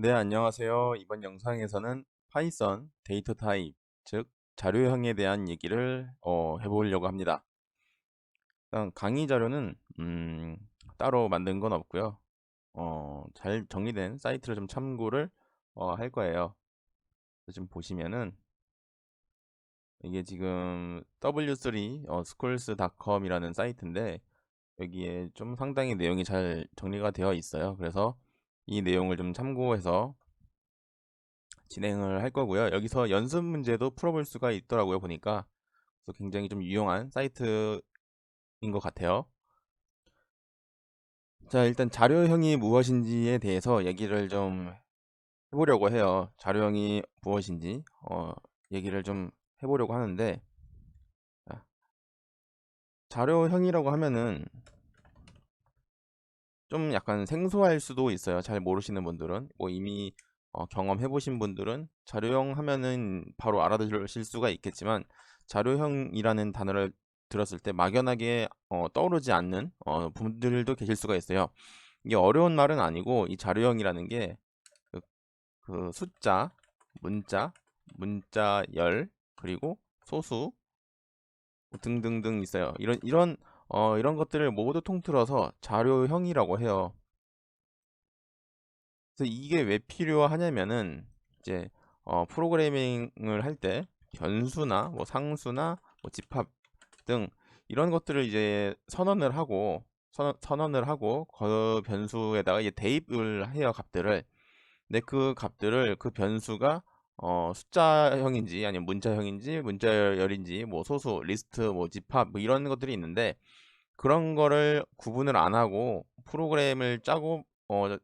네, 안녕하세요. 이번 영상에서는 파이썬 데이터 타입, 즉 자료형에 대한 얘기를 어, 해보려고 합니다. 일단 강의 자료는 음, 따로 만든 건 없고요. 어, 잘 정리된 사이트를 좀 참고를 어, 할 거예요. 지금 보시면은 이게 지금 w3 어, schools.com이라는 사이트인데 여기에 좀 상당히 내용이 잘 정리가 되어 있어요. 그래서 이 내용을 좀 참고해서 진행을 할 거고요. 여기서 연습 문제도 풀어볼 수가 있더라고요. 보니까 그래서 굉장히 좀 유용한 사이트인 것 같아요. 자, 일단 자료형이 무엇인지에 대해서 얘기를 좀 해보려고 해요. 자료형이 무엇인지 어, 얘기를 좀 해보려고 하는데 자, 자료형이라고 하면은 좀 약간 생소할 수도 있어요. 잘 모르시는 분들은 뭐 이미 어, 경험해 보신 분들은 자료형 하면은 바로 알아들으실 수가 있겠지만 자료형이라는 단어를 들었을 때 막연하게 어, 떠오르지 않는 어, 분들도 계실 수가 있어요. 이게 어려운 말은 아니고 이 자료형이라는 게 그, 그 숫자, 문자, 문자열 그리고 소수 등등등 있어요. 이런 이런 어, 이런 것들을 모두 통틀어서 자료형이라고 해요. 그래서 이게 왜 필요하냐면은 이제 어, 프로그래밍을 할 때 변수나 뭐 상수나 뭐 집합 등 이런 것들을 이제 선언을 하고 선, 선언을 하고 그 변수에다가 이제 대입을 해요 값들을. 근데 그 값들을 그 변수가 어, 숫자형인지 아니면 문자형인지 문자열인지 뭐 소수 리스트 뭐 집합 뭐 이런 것들이 있는데 그런 거를 구분을 안 하고 프로그램을 짜고 어,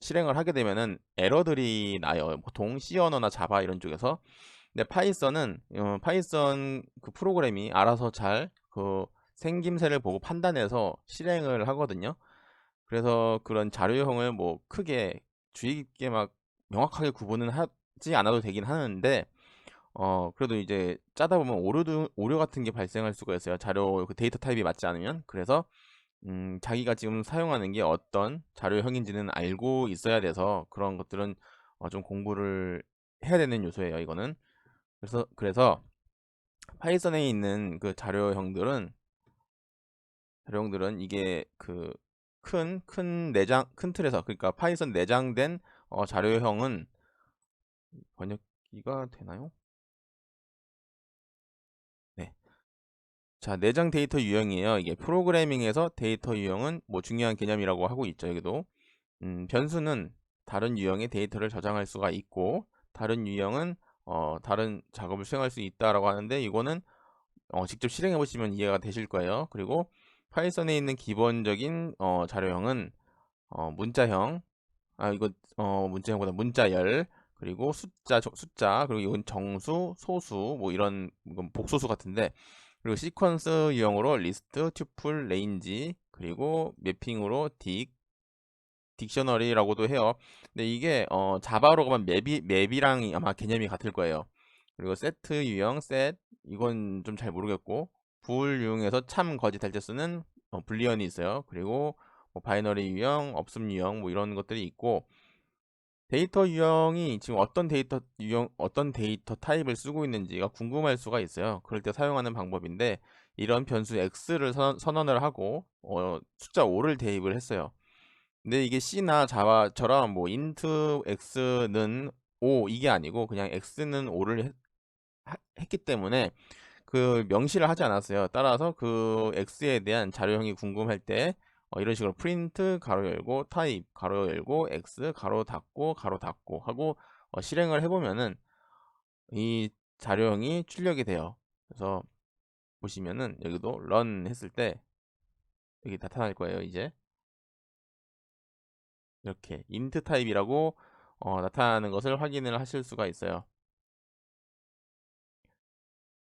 실행을 하게 되면은 에러들이 나요. 보통 C 언어나 자바 이런 쪽에서. 근데 파이썬은 어, 파이썬 그 프로그램이 알아서 잘 그 생김새를 보고 판단해서 실행을 하거든요. 그래서 그런 자료형을 뭐 크게 주의 깊게 막 명확하게 구분은 하 지 않아도 되긴 하는데 어 그래도 이제 짜다 보면 오류 오류 같은 게 발생할 수가 있어요. 자료 그 데이터 타입이 맞지 않으면 그래서 음, 자기가 지금 사용하는 게 어떤 자료형인지는 알고 있어야 돼서 그런 것들은 어, 좀 공부를 해야 되는 요소예요. 이거는 그래서 그래서 파이썬에 있는 그 자료형들은 자료형들은 이게 그 큰 큰 내장 큰 틀에서 그러니까 파이썬 내장된 어, 자료형은 번역기가 되나요? 자, 내장 데이터 유형이에요. 이게 프로그래밍에서 데이터 유형은 뭐 중요한 개념이라고 하고 있죠. 여기도. 음, 변수는 다른 유형의 데이터를 저장할 수가 있고 다른 유형은 어, 다른 작업을 수행할 수 있다라고 하는데 이거는 어, 직접 실행해 보시면 이해가 되실 거예요. 그리고 파이썬에 있는 기본적인 어, 자료형은 어, 문자형 아 이거 어, 문자형보다 문자열 그리고 숫자 숫자 그리고 이건 정수 소수 뭐 이런 이건 복소수 같은데 그리고 시퀀스 유형으로 리스트, 튜플, 레인지, 그리고 매핑으로 딕, 딕셔너리라고도 해요. 근데 이게 어, 자바로 가면 맵이 맵이랑 아마 개념이 같을 거예요. 그리고 세트 유형, 셋 이건 좀 잘 모르겠고 불 유형에서 참 거짓 할 때 쓰는 어, 불리언이 있어요. 그리고 뭐 바이너리 유형, 없음 유형 뭐 이런 것들이 있고 데이터 유형이 지금 어떤 데이터 유형, 어떤 데이터 타입을 쓰고 있는지가 궁금할 수가 있어요. 그럴 때 사용하는 방법인데 이런 변수 x를 선, 언 을 하고 어, 숫자 5를 대입을 했어요. 근데 이게 C나 자바처럼 뭐 int x는 5 이게 아니고 그냥 x는 5를 했, 했기 때문에 그 명시를 하지 않았어요. 따라서 그 x에 대한 자료형이 궁금할 때 어, 이런 식으로 프린트 가로 열고 타입 가로 열고 x 가로 닫고 가로 닫고 하고 어, 실행을 해보면은 이 자료형이 출력이 돼요. 그래서 보시면은 여기도 run 했을 때 여기 나타날 거예요. 이제 이렇게 int 타입이라고 어, 나타나는 것을 확인을 하실 수가 있어요.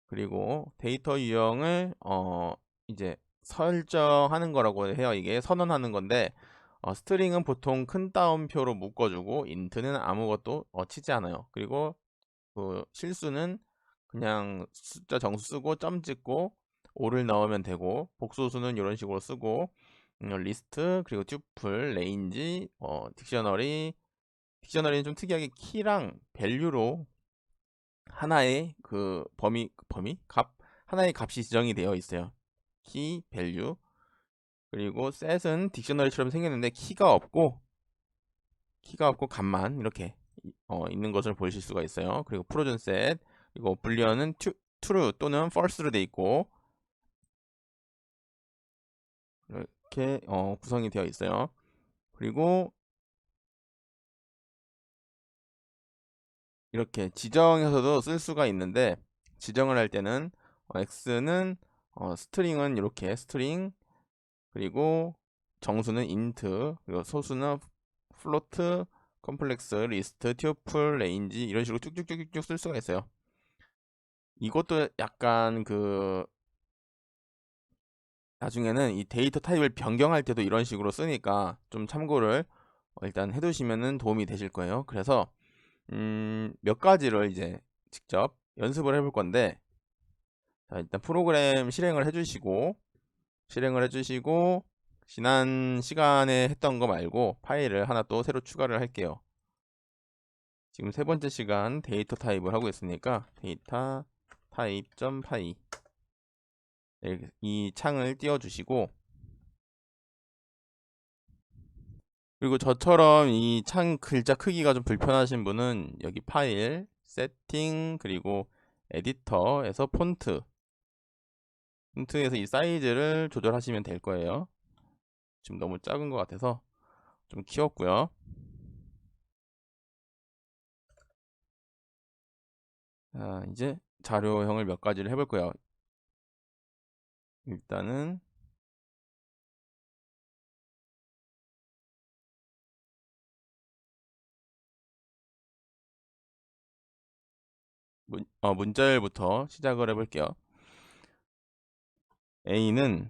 그리고 데이터 유형을 어, 이제 설정하는 거라고 해요. 이게 선언하는 건데 어, 스트링은 보통 큰 따옴표로 묶어주고 인트는 아무것도 어, 치지 않아요. 그리고 그 실수는 그냥 숫자 정수 쓰고 점 찍고 5를 넣으면 되고 복소수는 이런 식으로 쓰고 음, 리스트 그리고 튜플 레인지 어, 딕셔너리 딕셔너리는 좀 특이하게 키랑 밸류로 하나의 그 범위 범위 값 하나의 값이 지정이 되어 있어요. 키, 밸류 그리고 set은 딕셔너리처럼 생겼는데 키가 없고 키가 없고 값만 이렇게 어, 있는 것을 보실 수가 있어요. 그리고 프로즌 set 그리고 불리언은 true 또는 false로 돼 있고 이렇게 어, 구성이 되어 있어요. 그리고 이렇게 지정해서도 쓸 수가 있는데 지정을 할 때는 어, x는 어, 스트링은 이렇게 스트링 그리고 정수는 int 그리고 소수는 float 컴플렉스 리스트 튜플 레인지 이런 식으로 쭉쭉쭉쭉 쓸 수가 있어요. 이것도 약간 그 나중에는 이 데이터 타입을 변경할 때도 이런 식으로 쓰니까 좀 참고를 어, 일단 해두시면 도움이 되실 거예요. 그래서 음, 몇 가지를 이제 직접 연습을 해볼 건데 자, 일단 프로그램 실행을 해주시고 실행을 해주시고 지난 시간에 했던 거 말고 파일을 하나 또 새로 추가를 할게요. 지금 세 번째 시간 데이터 타입을 하고 있으니까 데이터 타입.py 이 창을 띄워주시고 그리고 저처럼 이 창 글자 크기가 좀 불편하신 분은 여기 파일, 세팅, 그리고 에디터에서 폰트 폰트에서 이 사이즈를 조절하시면 될 거예요. 지금 너무 작은 것 같아서 좀 키웠고요. 자, 이제 자료형을 몇 가지를 해볼 거예요. 일단은 문, 어, 문자열부터 시작을 해볼게요. A는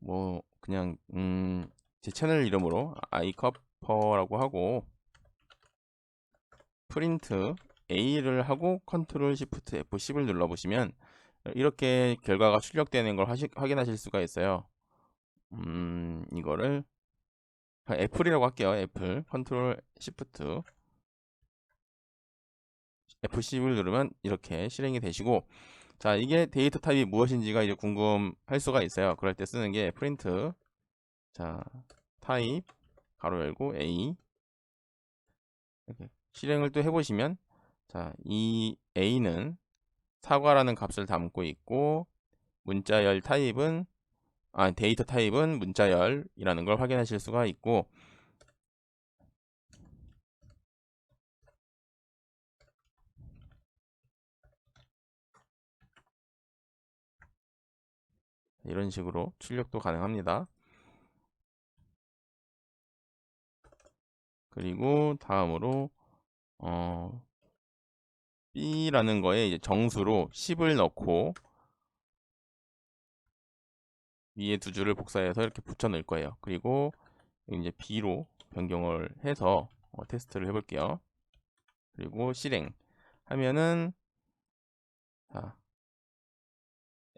뭐 그냥 음, 제 채널 이름으로 아이커퍼라고 하고 프린트 A를 하고 컨트롤 시프트 F10을 눌러 보시면 이렇게 결과가 출력되는 걸 하시, 확인하실 수가 있어요. 음, 이거를 애플이라고 할게요. 애플 컨트롤 시프트 F10을 누르면 이렇게 실행이 되시고 자 이게 데이터 타입이 무엇인지가 이제 궁금할 수가 있어요. 그럴 때 쓰는 게 프린트 자 타입 가로 열고 A 이렇게 실행을 또 해보시면 자 이 A는 사과라는 값을 담고 있고 문자열 타입은 아 데이터 타입은 문자열이라는 걸 확인하실 수가 있고 이런 식으로 출력도 가능합니다. 그리고 다음으로 어, B라는 거에 이제 정수로 10을 넣고 위에 두 줄을 복사해서 이렇게 붙여 넣을 거예요. 그리고 이제 B로 변경을 해서 어, 테스트를 해볼게요. 그리고 실행 하면은 자,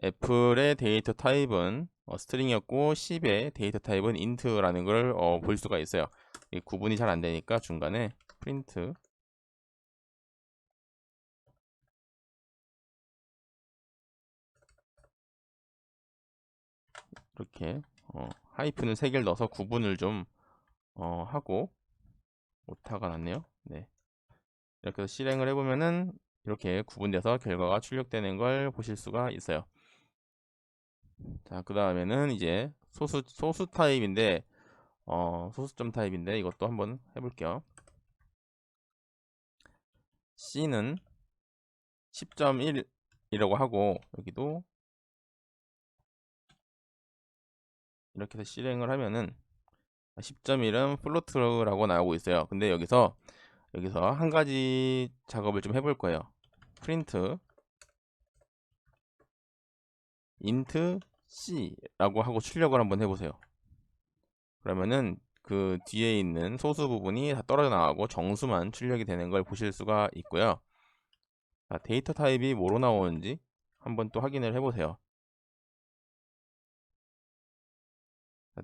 애플의 데이터 타입은 어, 스트링이었고 10의 데이터 타입은 int라는 걸 어, 볼 수가 있어요. 구분이 잘 안 되니까 중간에 프린트 이렇게 어, 하이픈을 3개를 넣어서 구분을 좀 어, 하고 오타가 났네요. 네. 이렇게 해서 실행을 해보면은 이렇게 구분돼서 결과가 출력되는 걸 보실 수가 있어요. 자, 그 다음에는 이제 소수, 소수 타입인데, 어, 소수점 타입인데, 이것도 한번 해볼게요. C는 10.1이라고 하고, 여기도 이렇게 해서 실행을 하면은 10.1은 플로트라고 나오고 있어요. 근데 여기서 여기서 한 가지 작업을 좀 해볼 거예요. 프린트 int c라고 하고 출력을 한번 해보세요. 그러면은 그 뒤에 있는 소수 부분이 다 떨어져 나가고 정수만 출력이 되는 걸 보실 수가 있고요. 자, 데이터 타입이 뭐로 나오는지 한번 또 확인을 해보세요.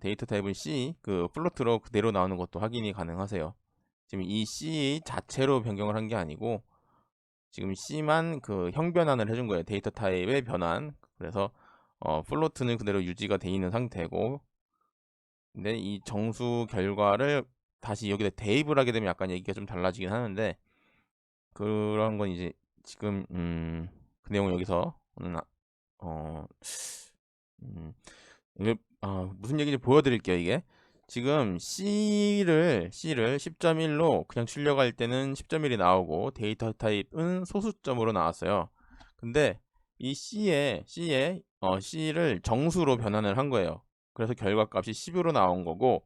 데이터 타입은 C, 그 플로트로 그대로 나오는 것도 확인이 가능하세요. 지금 이 C 자체로 변경을 한 게 아니고 지금 C만 그 형변환을 해준 거예요. 데이터 타입의 변환. 그래서 어, 플로트는 그대로 유지가 돼 있는 상태고 근데 이 정수 결과를 다시 여기다 대입을 하게 되면 약간 얘기가 좀 달라지긴 하는데 그런 건 이제 지금 음, 그 내용 여기서 오늘 어 음, 이게 아, 무슨 얘기인지 보여드릴게요 이게 지금 C를 C를 10.1로 그냥 출력할 때는 10.1이 나오고 데이터 타입은 소수점으로 나왔어요. 근데 이 C에 C에 어, C를 정수로 변환을 한 거예요. 그래서 결과값이 10으로 나온 거고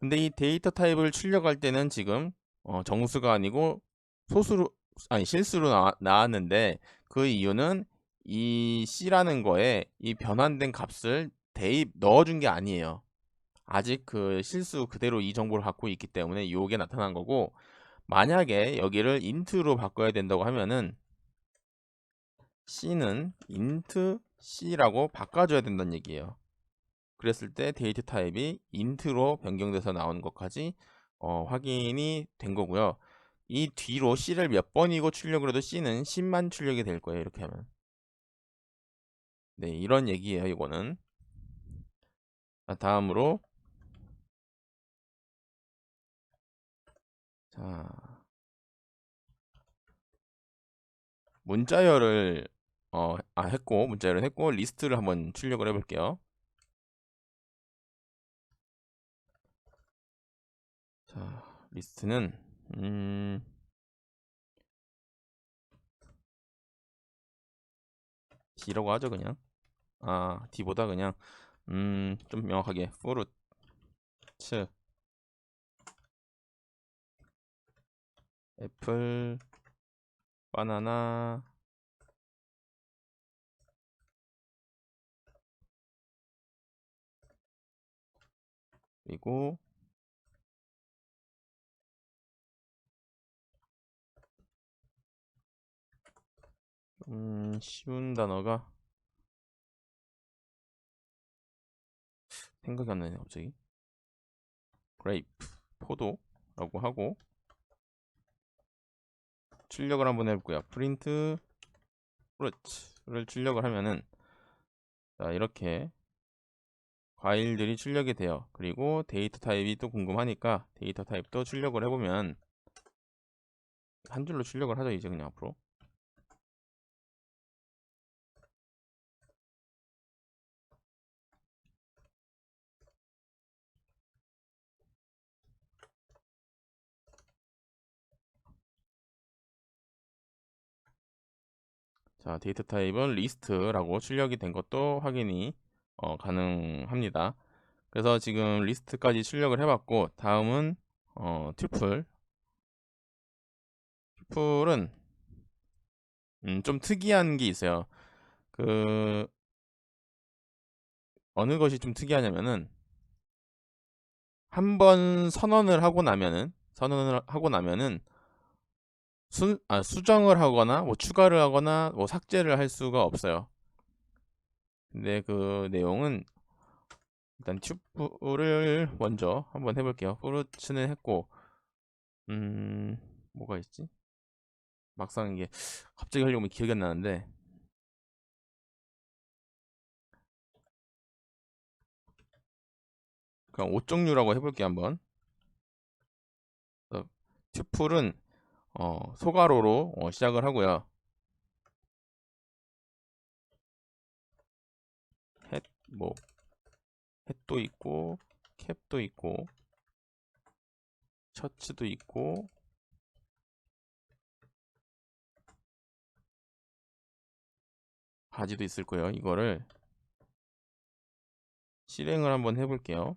근데 이 데이터 타입을 출력할 때는 지금 어, 정수가 아니고 소수로 아니 실수로 나, 나왔는데 그 이유는 이 C라는 거에 이 변환된 값을 대입 넣어준 게 아니에요. 아직 그 실수 그대로 이 정보를 갖고 있기 때문에 요게 나타난 거고 만약에 여기를 int로 바꿔야 된다고 하면은 c는 int c라고 바꿔줘야 된다는 얘기예요. 그랬을 때 데이터 타입이 int로 변경돼서 나오는 것까지 어, 확인이 된 거고요. 이 뒤로 c를 몇 번이고 출력을 해도 c는 10만 출력이 될 거예요. 이렇게 하면. 네, 이런 얘기예요. 이거는. 자, 다음으로 자 문자열을 어, 아, 했고 문자열을 했고 리스트를 한번 출력을 해볼게요. 자 리스트는 음, D라고 하죠 그냥? 아 D보다 그냥 음, 좀 명확하게. Fruit. 애플 바나나 그리고 음, 쉬운 단어가 생각이 안 나네 갑자기. grape 포도라고 하고. 출력을 한번 해볼게요. 프린트 fruit를 출력을 하면은 자 이렇게 과일들이 출력이 돼요. 그리고 데이터 타입이 또 궁금하니까 데이터 타입도 출력을 해보면 한 줄로 출력을 하죠 이제 그냥 앞으로. 자, 데이터 타입은 리스트라고 출력이 된 것도 확인이 어, 가능합니다. 그래서 지금 리스트까지 출력을 해봤고 다음은 어, 튜플 튜플은 음, 좀 특이한 게 있어요. 그 어느 것이 좀 특이하냐면은 한 번 선언을 하고 나면은 선언을 하고 나면은 수, 아, 수정을 하거나 뭐 추가를 하거나 뭐 삭제를 할 수가 없어요. 근데 그 내용은 일단 튜브를 먼저 한번 해볼게요. 프루츠는 했고 음 뭐가 있지? 막상 이게 갑자기 하려면 기억이 안 나는데 그냥 옷 종류라고 해볼게요 한번. 튜플은 어, 소가로로 어, 시작을 하고요. 뭐, 햇도 있고, 캡도 있고, 셔츠도 있고, 바지도 있을 거예요. 이거를 실행을 한번 해볼게요.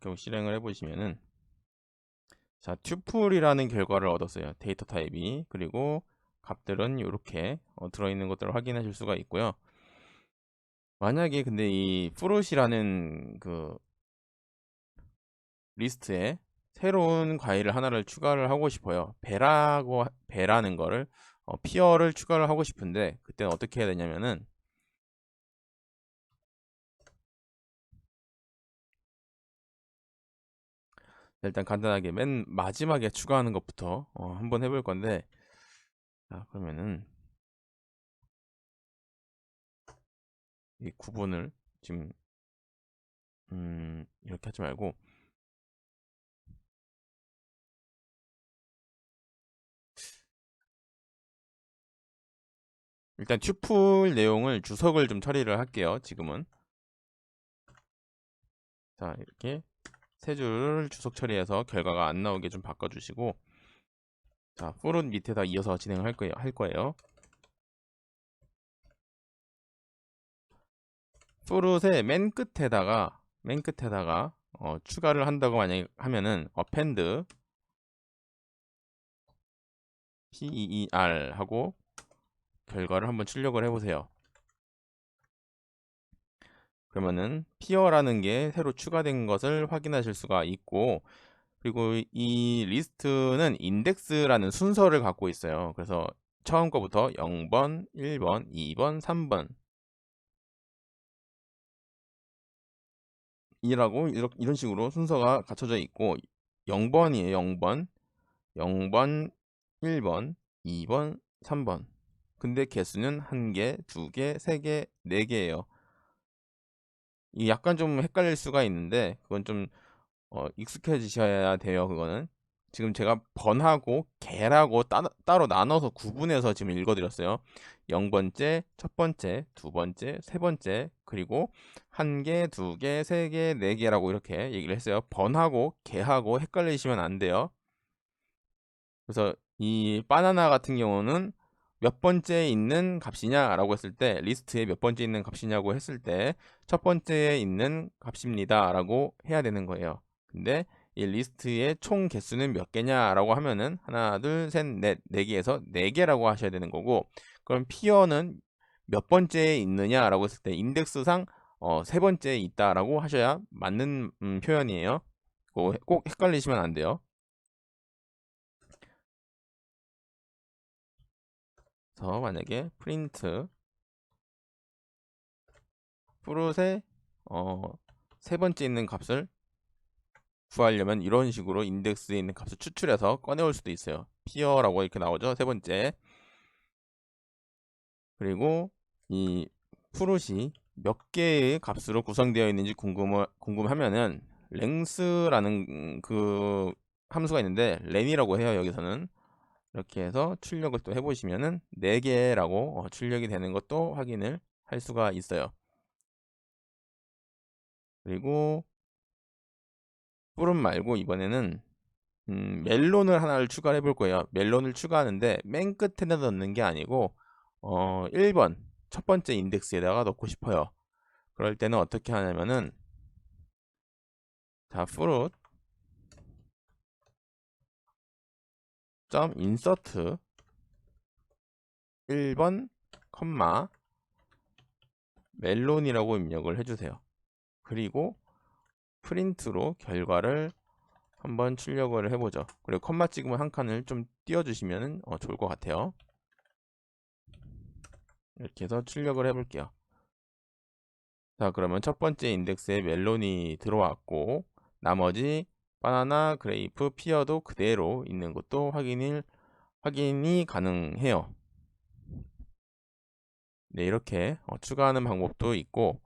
이렇게 실행을 해보시면은 자 튜플이라는 결과를 얻었어요. 데이터 타입이. 그리고 값들은 이렇게 어, 들어있는 것들을 확인하실 수가 있고요. 만약에 근데 이 fruit이라는 그 리스트에 새로운 과일을 하나를 추가를 하고 싶어요. 배라고 배라는 거를 어, 피어를 추가를 하고 싶은데 그때는 어떻게 해야 되냐면은 일단 간단하게 맨 마지막에 추가하는 것부터 어, 한번 해볼 건데 자 그러면은 이 구분을 지금 음 이렇게 하지 말고 일단 튜플 내용을 주석을 좀 처리를 할게요 지금은. 자 이렇게 세줄 주석 처리해서 결과가 안 나오게 좀 바꿔주시고 자 포른 밑에다 이어서 진행을 할 거예요 할 거예요 포릇의 맨 끝에다가 맨 끝에다가 어, 추가를 한다고 만약 하면은 append per 하고 결과를 한번 출력을 해보세요. 그러면은 peer라는 게 새로 추가된 것을 확인하실 수가 있고 그리고 이 리스트는 인덱스라는 순서를 갖고 있어요. 그래서 처음 거부터 0번, 1번, 2번, 3번 이라고 이런 식으로 순서가 갖춰져 있고 0번이에요. 0번. 0번, 1번, 2번, 3번. 근데 개수는 1개, 2개, 3개, 4개예요. 이 약간 좀 헷갈릴 수가 있는데 그건 좀 어, 익숙해지셔야 돼요. 그거는. 지금 제가 번하고 개라고 따, 따로 나눠서 구분해서 지금 읽어드렸어요. 0번째, 첫 번째, 두 번째, 세 번째, 그리고 한 개, 두 개, 세 개, 네 개라고 이렇게 얘기를 했어요. 번하고 개하고 헷갈리시면 안 돼요. 그래서 이 바나나 같은 경우는 몇 번째에 있는 값이냐라고 했을 때 리스트에 몇 번째 있는 값이냐고 했을 때 첫 번째에 있는 값입니다라고 해야 되는 거예요. 근데 이 리스트의 총 개수는 몇 개냐라고 하면은 하나, 둘, 셋, 넷, 네 개에서 네 개라고 하셔야 되는 거고 그럼 피어는 몇 번째에 있느냐라고 했을 때 인덱스상 어, 세 번째에 있다라고 하셔야 맞는 음, 표현이에요. 꼭, 꼭 헷갈리시면 안 돼요. 그래서 만약에 프린트 프롯에 어, 세 번째 있는 값을 구하려면 이런 식으로 인덱스에 있는 값을 추출해서 꺼내올 수도 있어요. 피어라고 이렇게 나오죠. 세 번째. 그리고 이 프롯이 몇 개의 값으로 구성되어 있는지 궁금, 궁금하면은 length라는 그 함수가 있는데 len이라고 해요. 여기서는. 이렇게 해서 출력을 또 해보시면은 4개라고 어, 출력이 되는 것도 확인을 할 수가 있어요. 그리고 뿔은 말고 이번에는 음, 멜론을 하나를 추가해 볼 거예요. 멜론을 추가하는데 맨 끝에다 넣는 게 아니고 어, 1번 첫 번째 인덱스에다가 넣고 싶어요. 그럴 때는 어떻게 하냐면은 자, fruit 점 insert 1번 컴마 멜론이라고 입력을 해주세요. 그리고 프린트로 결과를 한번 출력을 해보죠. 그리고 컴마 찍으면 한 칸을 좀 띄워주시면 어, 좋을 것 같아요. 이렇게 해서 출력을 해볼게요. 자 그러면 첫 번째 인덱스에 멜론이 들어왔고 나머지 바나나, 그레이프, 피어도 그대로 있는 것도 확인을, 확인이 가능해요. 네 이렇게 어, 추가하는 방법도 있고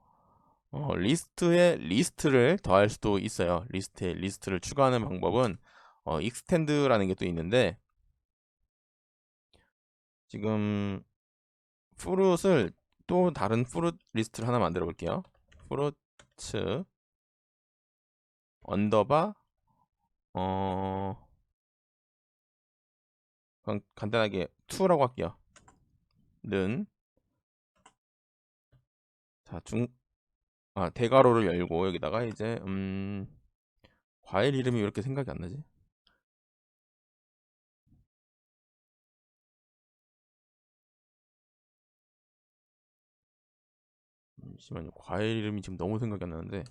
어, 리스트에 리스트를 더할 수도 있어요. 리스트에 리스트를 추가하는 방법은 어, 익스텐드라는 게 또 있는데 지금 프루트를 또 다른 프루트 리스트를 하나 만들어 볼게요. 프루트 언더바 어 간단하게 2라고 할게요. 는 자, 중, 아, 대괄호를 열고 여기다가 이제 음 과일 이름이 왜 이렇게 생각이 안 나지? 잠시만요. 과일 이름이 지금 너무 생각이 안 나는데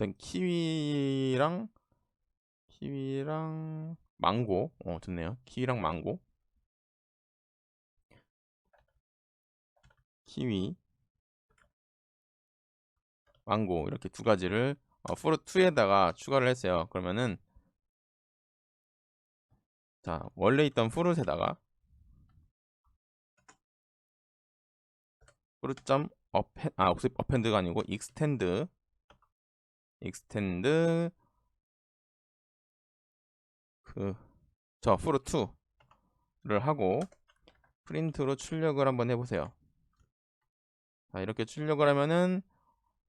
일단 키위랑 키위랑 망고. 어 좋네요. 키위랑 망고. 키위. 망고. 이렇게 두 가지를 어, 프루트2에다가 추가를 했어요. 그러면은 자 원래 있던 프루트에다가 프루트.점 어펜 아 어펜드가 아니고 익스텐드 익스텐드 그저 프로 2를 하고 프린트로 출력을 한번 해보세요. 자, 이렇게 출력을 하면은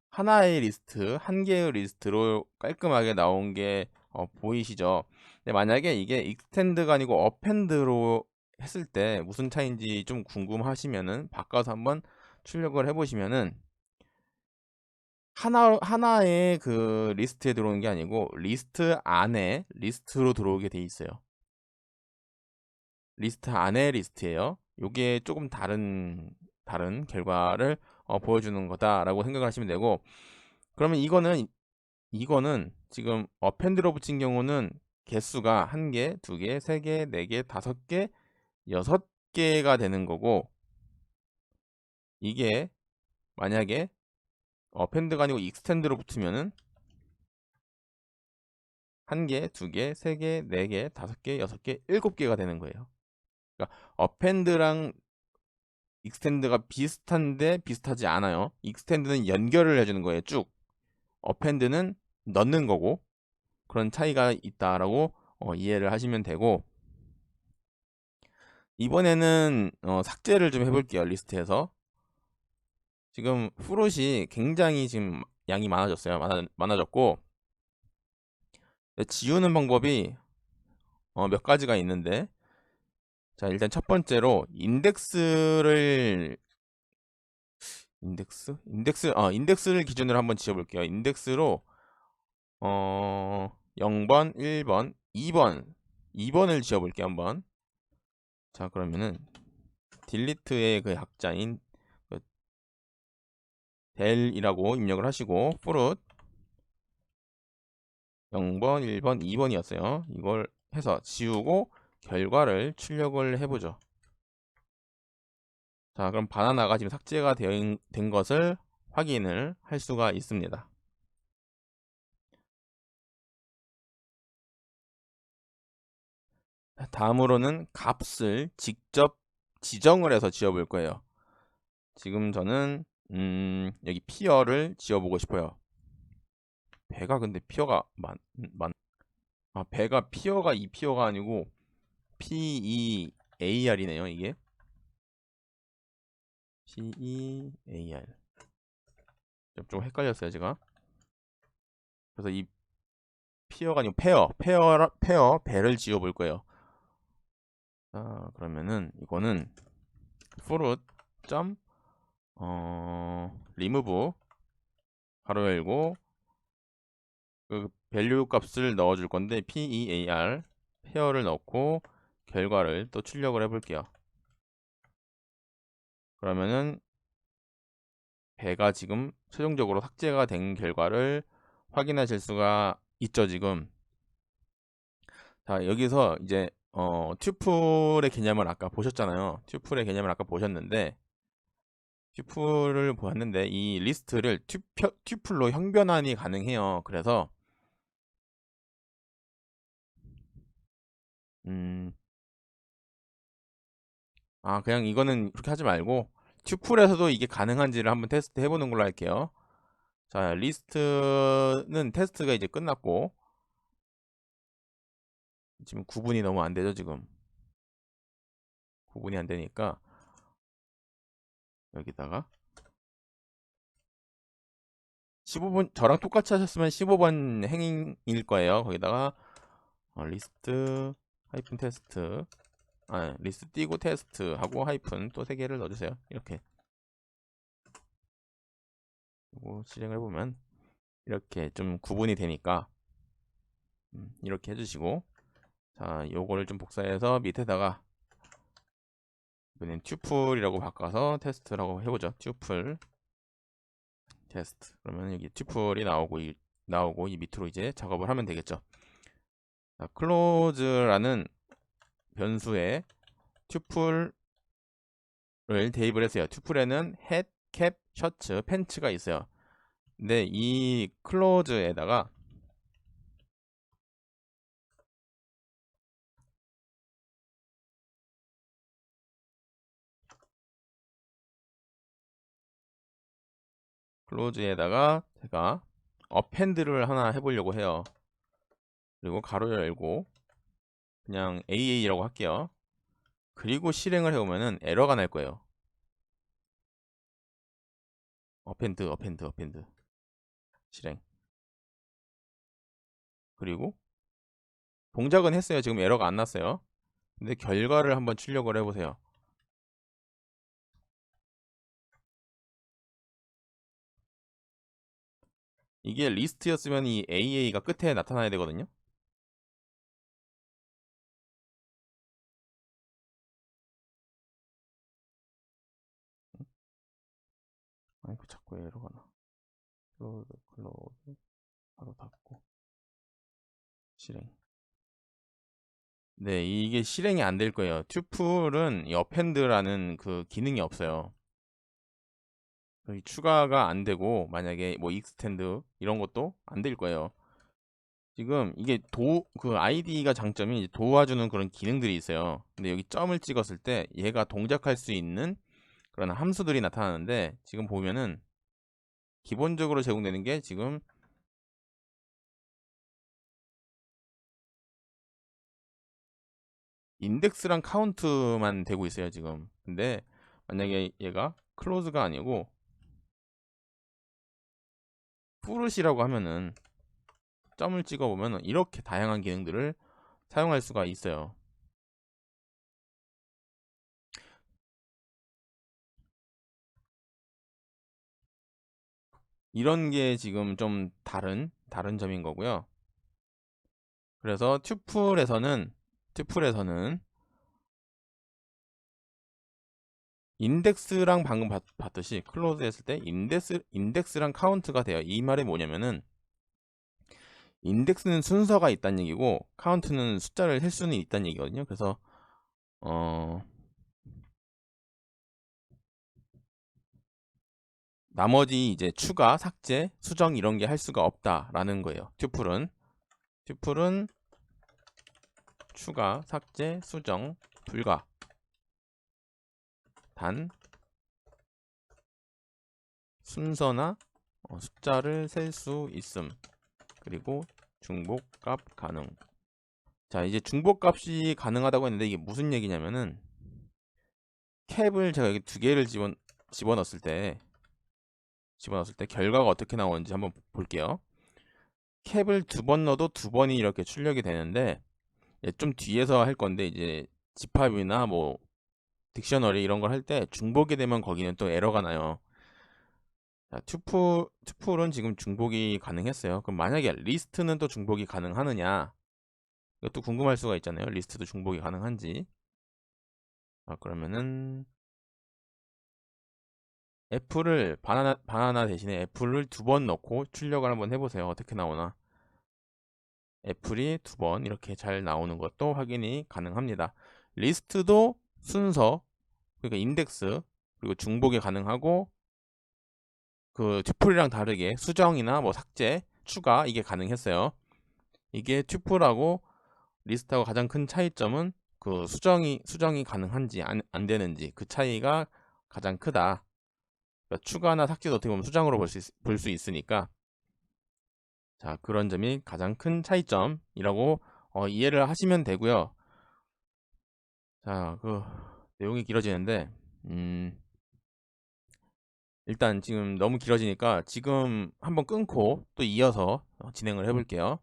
하나의 리스트, 한 개의 리스트로 깔끔하게 나온 게 어, 보이시죠? 근데 만약에 이게 익스텐드가 아니고 어펜드로 했을 때 무슨 차이인지 좀 궁금하시면은 바꿔서 한번 출력을 해보시면은 하나 하나의 그 리스트에 들어오는 게 아니고 리스트 안에 리스트로 들어오게 돼 있어요. 리스트 안에 리스트예요. 요게 조금 다른 다른 결과를 어, 보여주는 거다라고 생각을 하시면 되고 그러면 이거는 이거는 지금 어펜드로 붙인 경우는 개수가 한 개, 두 개, 세 개, 네 개, 다섯 개, 여섯 개가 되는 거고 이게 만약에 어펜드가 아니고 익스텐드로 붙으면은 한 개, 두 개, 세 개, 네 개, 다섯 개, 여섯 개, 일곱 개가 되는 거예요. 그러니까 어펜드랑 익스텐드가 비슷한데 비슷하지 않아요. 익스텐드는 연결을 해주는 거예요. 쭉. 어펜드는 넣는 거고 그런 차이가 있다라고 어, 이해를 하시면 되고 이번에는 어, 삭제를 좀 해볼게요. 리스트에서 지금 프롯이 굉장히 지금 양이 많아졌어요. 많아, 많아졌고 지우는 방법이 어, 몇 가지가 있는데 자 일단 첫 번째로 인덱스를 인덱스? 인덱스 어 인덱스를 기준으로 한번 지어볼게요. 인덱스로 어 0번, 1번, 2번 2번을 지어볼게요 한번 자 그러면은 딜리트의 그 약자인 델이라고 입력을 하시고 fruit 0번, 1번, 2번이었어요. 이걸 해서 지우고 결과를 출력을 해보죠. 자, 그럼 바나나가 지금 삭제가 된 것을 확인을 할 수가 있습니다. 다음으로는 값을 직접 지정을 해서 지어볼 거예요. 지금 저는 음, 여기 피어를 지어보고 싶어요. 배가 근데 피어가 많, 많, 아, 배가 피어가 이 피어가 아니고 P-E-A-R이네요, 이게. P-E-A-R. 좀 헷갈렸어요, 제가. 그래서 이 피어가 아니고 페어, 페어, 페어, 배를 지어볼 거예요. 자, 그러면은 이거는 fruit. 어, remove 가로 열고 그 밸류 값을 넣어 줄 건데 PEAR 페어를 넣고 결과를 또 출력을 해 볼게요. 그러면은 배가 지금 최종적으로 삭제가 된 결과를 확인하실 수가 있죠, 지금. 자, 여기서 이제 어, 튜플의 개념을 아까 보셨잖아요. 튜플의 개념을 아까 보셨는데 튜플을 보았는데 이 리스트를 튜표, 튜플로 형변환이 가능해요. 그래서 음, 아 그냥 이거는 그렇게 하지 말고 튜플에서도 이게 가능한지를 한번 테스트 해보는 걸로 할게요. 자 리스트는 테스트가 이제 끝났고 지금 구분이 너무 안 되죠 지금 구분이 안 되니까 여기다가 15번 저랑 똑같이 하셨으면 15번 행일 거예요. 거기다가 어, 리스트 하이픈 테스트 아 리스트 띄고 테스트 하고 하이픈 또 세 개를 넣어주세요. 이렇게 이거 실행을 해보면 이렇게 좀 구분이 되니까 음, 이렇게 해주시고 자 요거를 좀 복사해서 밑에다가 이번엔 튜플이라고 바꿔서 테스트라고 해보죠. 튜플 테스트. 그러면 여기 튜플이 나오고 나오고 이 밑으로 이제 작업을 하면 되겠죠. 자, close라는 변수에 튜플을 대입을 했어요. 튜플에는 head, cap, 셔츠, 팬츠가 있어요. 근데 이 close에다가 클로즈에다가 제가 어펜드를 하나 해보려고 해요. 그리고 가로 열고 그냥 AA라고 할게요. 그리고 실행을 해보면은 에러가 날 거예요. 어펜드, 어펜드, 어펜드. 실행. 그리고 동작은 했어요. 지금 에러가 안 났어요. 근데 결과를 한번 출력을 해보세요. 이게 리스트였으면 이 AA가 끝에 나타나야 되거든요. 아이고 자꾸 에러가 나. 클로즈 클로즈 바로 닫고 실행. 네, 이게 실행이 안 될 거예요. 튜플은 이 어펜드라는 그 기능이 없어요. 여기 추가가 안 되고 만약에 뭐 익스텐드 이런 것도 안 될 거예요. 지금 이게 도 그 아이디가 장점이 도와주는 그런 기능들이 있어요. 근데 여기 점을 찍었을 때 얘가 동작할 수 있는 그런 함수들이 나타나는데 지금 보면은 기본적으로 제공되는 게 지금 인덱스랑 카운트만 되고 있어요 지금 근데 만약에 얘가 클로즈가 아니고 푸르시라고 하면은 점을 찍어 보면 이렇게 다양한 기능들을 사용할 수가 있어요. 이런 게 지금 좀 다른 다른 점인 거고요. 그래서 튜플에서는 튜플에서는 인덱스랑 방금 봤, 듯이 클로즈 했을 때 인덱스, 인덱스랑 카운트가 돼요. 이 말이 뭐냐면은 인덱스는 순서가 있다는 얘기고 카운트는 숫자를 셀 수는 있다는 얘기거든요. 그래서 어 나머지 이제 추가, 삭제, 수정 이런 게 할 수가 없다라는 거예요. 튜플은 튜플은 추가, 삭제, 수정 불가 단 순서나 어, 숫자를 셀 수 있음. 그리고 중복값 가능. 자 이제 중복값이 가능하다고 했는데 이게 무슨 얘기냐면은 캡을 제가 여기 두 개를 집어, 집어넣었을 때 집어넣었을 때 결과가 어떻게 나오는지 한번 볼게요. 캡을 두 번 넣어도 두 번이 이렇게 출력이 되는데 좀 뒤에서 할 건데 이제 집합이나 뭐 딕셔너리 이런 걸 할 때 중복이 되면 거기는 또 에러가 나요. 자, 튜플, 튜플은 지금 중복이 가능했어요. 그럼 만약에 리스트는 또 중복이 가능하느냐? 이것도 궁금할 수가 있잖아요. 리스트도 중복이 가능한지. 아, 그러면은 애플을 바나나, 바나나 대신에 애플을 두 번 넣고 출력을 한번 해보세요. 어떻게 나오나? 애플이 두 번 이렇게 잘 나오는 것도 확인이 가능합니다. 리스트도 순서 그러니까 인덱스 그리고 중복이 가능하고 그 튜플이랑 다르게 수정이나 뭐 삭제, 추가 이게 가능했어요. 이게 튜플하고 리스트하고 가장 큰 차이점은 그 수정이 수정이 가능한지 안, 안 되는지 그 차이가 가장 크다. 그러니까 추가나 삭제도 어떻게 보면 수정으로 볼 수 볼 수 있으니까 자 그런 점이 가장 큰 차이점이라고 어, 이해를 하시면 되고요. 자, 그 내용이 길어지는데 음, 일단 지금 너무 길어지니까 지금 한번 끊고 또 이어서 어, 진행을 해볼게요.